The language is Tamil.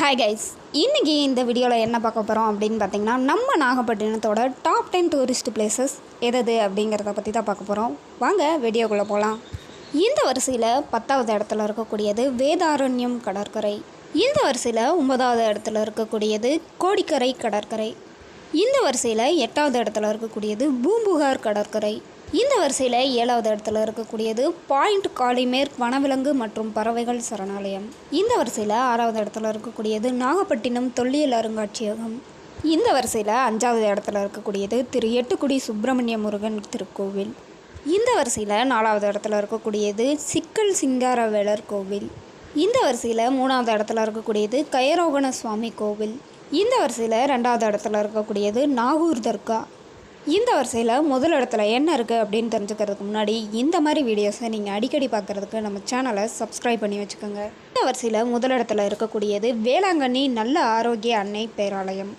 ஹாய் கைஸ் இன்றைக்கி இந்த வீடியோவில் என்ன பார்க்க போகிறோம் அப்படின்னு பார்த்தீங்கன்னா நம்ம நாகப்பட்டினத்தோட டாப் டென் டூரிஸ்ட் பிளேசஸ் எதது அப்படிங்கிறத பற்றி தான் பார்க்க போகிறோம் வாங்க வீடியோக்குள்ளே போகலாம் இந்த வரிசையில் பத்தாவது இடத்துல இருக்கக்கூடியது வேதாரண்யம் கடற்கரை. இந்த வரிசையில் ஒன்பதாவது இடத்துல இருக்கக்கூடியது கோடிக்கரை கடற்கரை. இந்த வரிசையில் எட்டாவது இடத்துல இருக்கக்கூடியது பூம்புகார் கடற்கரை. இந்த வரிசையில் ஏழாவது இடத்துல இருக்கக்கூடியது பாயிண்ட் காலிமேர் வனவிலங்கு மற்றும் பறவைகள் சரணாலயம். இந்த வரிசையில் ஆறாவது இடத்துல இருக்கக்கூடியது நாகப்பட்டினம் தொல்லியல் அருங்காட்சியகம். இந்த வரிசையில் அஞ்சாவது இடத்துல இருக்கக்கூடியது திரு எட்டுக்குடி சுப்பிரமணிய முருகன் திருக்கோவில். இந்த வரிசையில் நாலாவது இடத்துல இருக்கக்கூடியது சிக்கல் சிங்காரவேலர் கோவில். இந்த வரிசையில் மூணாவது இடத்துல இருக்கக்கூடியது கயரோகண சுவாமி கோவில். இந்த வரிசையில் ரெண்டாவது இடத்துல இருக்கக்கூடியது நாகூர் தர்கா. இந்த வரிசையில் முதல் இடத்துல என்ன இருக்குது அப்படின்னு தெரிஞ்சுக்கிறதுக்கு முன்னாடி இந்த மாதிரி வீடியோஸை நீங்கள் அடிக்கடி பார்க்குறதுக்கு நம்ம சேனலை சப்ஸ்கிரைப் பண்ணி வச்சுக்கோங்க. இந்த வரிசையில் முதல் இடத்துல இருக்கக்கூடியது வேளாங்கண்ணி நல்ல ஆரோக்கிய அன்னை பேராலயம்.